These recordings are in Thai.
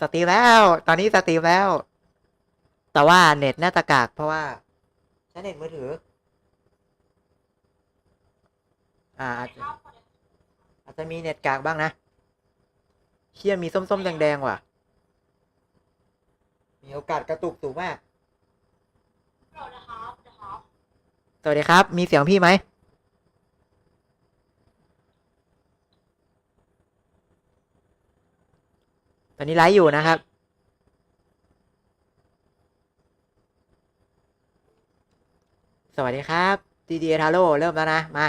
สตรีมแล้ว ตอนนี้สตรีมแล้ว แต่ว่าเน็ตน่าจะกาก เพราะว่าใช้เน็ตมือถือ อ่าอาจจะอาจจะมีเน็ตกากบ้างนะเชี่ยมีส้มๆแดงๆว่ะ มีโอกาสกระตุกสูงมากสวัสดีครับ มีเสียงพี่ไหม ตอนนี้ไลฟ์อยู่นะครับ สวัสดีครับ GTA Taro เริ่มแล้วนะ มา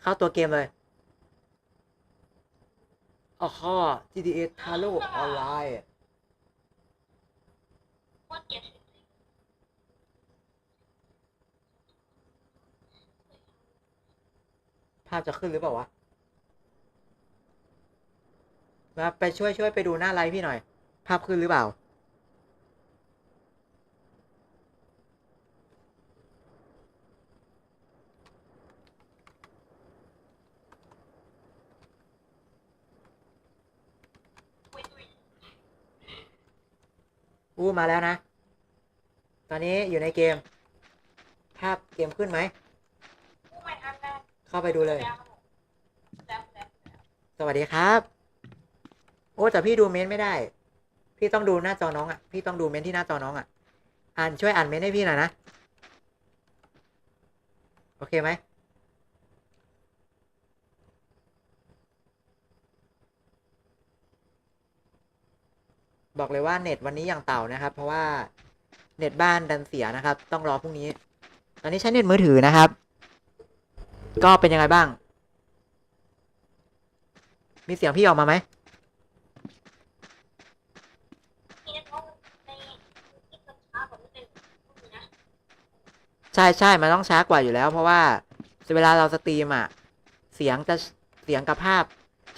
เข้าตัวเกมเลยอ๋อข้อ GTA Taro ออนไลน์ภาพจะขึ้นหรือเปล่าวะ มาไปช่วยช่วยไปดูหน้าไลฟ์พี่หน่อย ภาพขึ้นหรือเปล่า อู้มาแล้วนะ ตอนนี้อยู่ในเกม ภาพเกมขึ้นไหม เข้าไปดูเลย สวัสดีครับ อ้แต่พี่ดูเมนต์ไม่ได้ พี่ต้องดูหน้าจอน้องอะ พี่ต้องดูเมนต์ที่หน้าจอน้องอะ อ่านช่วยอ่านเมนต์ให้พี่หน่อยนะ โอเคไหมบอกเลยว่าเน็ตวันนี้อย่างเต่านะครับ เพราะว่าเน็ตบ้านดันเสียนะครับ ต้องรอพรุ่งนี้ ตอนนี้ใช้เน็ตมือถือนะครับ ก็เป็นยังไงบ้าง มีเสียงพี่ออกมาไหม ช่ใช่มันต้องช้ากว่าอยู่แล้ว เพราะว่าเวลาเราสตรีมอะเสียงจะเสียงกับภาพ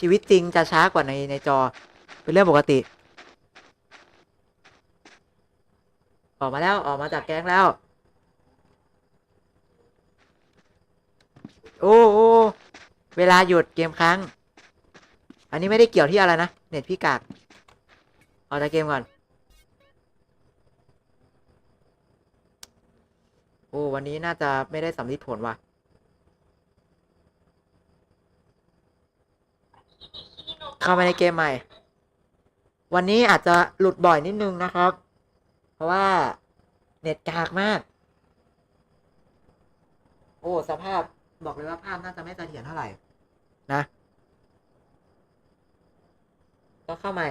ชีวิตจริงจะช้ากว่าในในจอ เป็นเรื่องปกติ ออกมาแล้วออกมาจากแก๊งแล้ว โอ้โอเวลาหยุดเกมค้าง อันนี้ไม่ได้เกี่ยวที่อะไรนะ เน็ตพี่กาก ออกจากเกมก่อน โอ้ วันนี้น่าจะไม่ได้สำลิดผลว่ะ เข้ามาในเกมใหม่ วันนี้อาจจะหลุดบ่อยนิดนึงนะครับ เพราะว่าเน็ตกากมาก โอ้ สภาพบอกเลยว่าภาพน่าจะไม่เสถียรเท่าไหร่ นะ ก็เข้าใหม่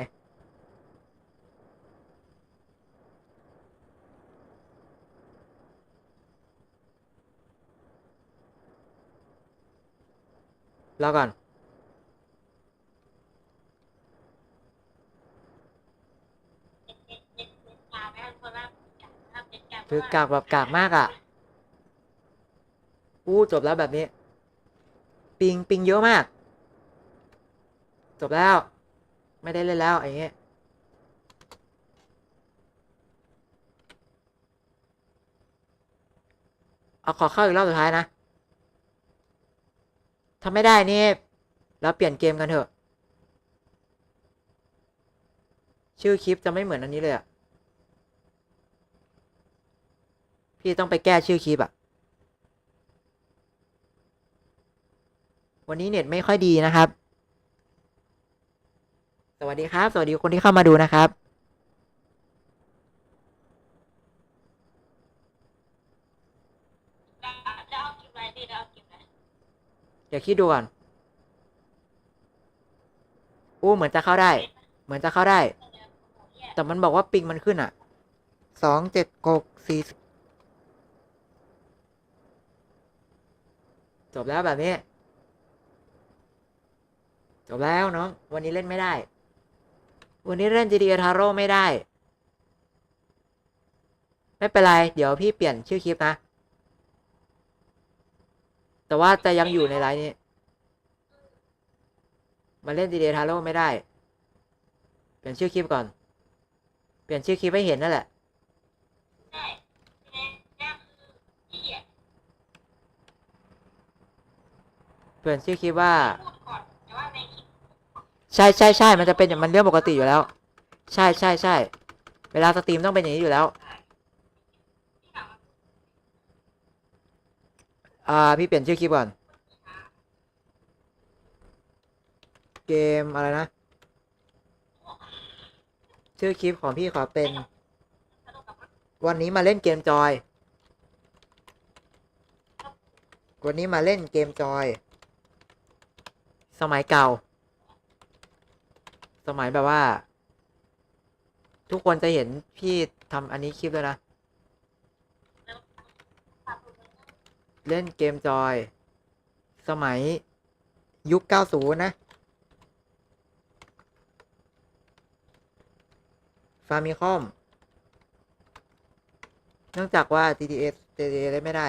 รอก่อนคือกากแบบกากมากอะ อู้จบแล้วแบบนี้ ปิงปิงเยอะมาก จบแล้ว ไม่ได้เล่นแล้วไอย่างเงี้ยเอาขอเข้าอีกรอบสุดท้ายนะ ถ้าไม่ได้นี่แล้วเปลี่ยนเกมกันเถอะ ชื่อคลิปจะไม่เหมือนอันนี้เลยอะพี่ต้องไปแก้ชื่อคลิปอะวันนี้เน็ตไม่ค่อยดีนะครับ สวัสดีครับ สวัสดีคนที่เข้ามาดูนะครับเดี๋ เดี๋ยวคิดดูก่อนอู้เหมือนจะเข้าได้ เหมือนจะเข้าได้ แต่มันบอกว่าปิงมันขึ้นอะสองเจ็ดหกสี่จบแล้วแบบนี้ จบแล้วน้อง วันนี้เล่นไม่ได้ วันนี้เล่น GTA Taro ไม่ได้ ไม่เป็นไร เดี๋ยวพี่เปลี่ยนชื่อคลิปนะ แต่ว่าจะยังอยู่ในไลน์นี้ มาเล่น GTA Taro ไม่ได้ เปลี่ยนชื่อคลิปก่อน เปลี่ยนชื่อคลิปให้เห็นนั่นแหละเปลี่ยนชื่อคลิปว่า ใช่ใช่ใช่มันจะเป็นอย่างมันเรื่องปกติอยู่แล้ว ใช่ใช่ใช่เวลาสตรีมต้องเป็นอย่างนี้อยู่แล้ว อ่า พี่เปลี่ยนชื่อคลิปก่อน เกมอะไรนะ ชื่อคลิปของพี่ขอเป็น วันนี้มาเล่นเกมจอย วันนี้มาเล่นเกมจอย สมัยเก่า สมัยแบบว่า ทุกคนจะเห็นพี่ทำอันนี้คลิปแล้วยนะ เล่นเกมจอย สมัยยุค 90 นะ ฟามิคอม เนื่องจากว่า GTA GTA เล่นไม่ได้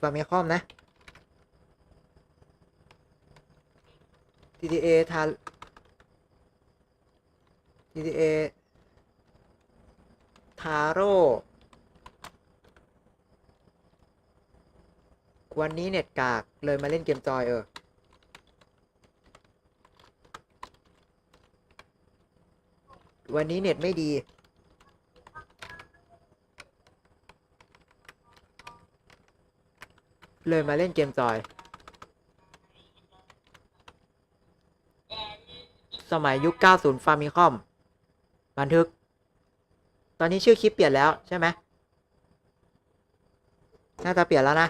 ฟามิคอม นะ GTA ทา GTA ทาโร่วันนี้เน็ตกากเลยมาเล่นเกมจอยเออ วันนี้เน็ตไม่ดีเลยมาเล่นเกมจอย สมัยยุค 90 ฟามิคอม บันทึก ตอนนี้ชื่อคลิปเปลี่ยนแล้วใช่ไหมน่าจะเปลี่ยนแล้วนะ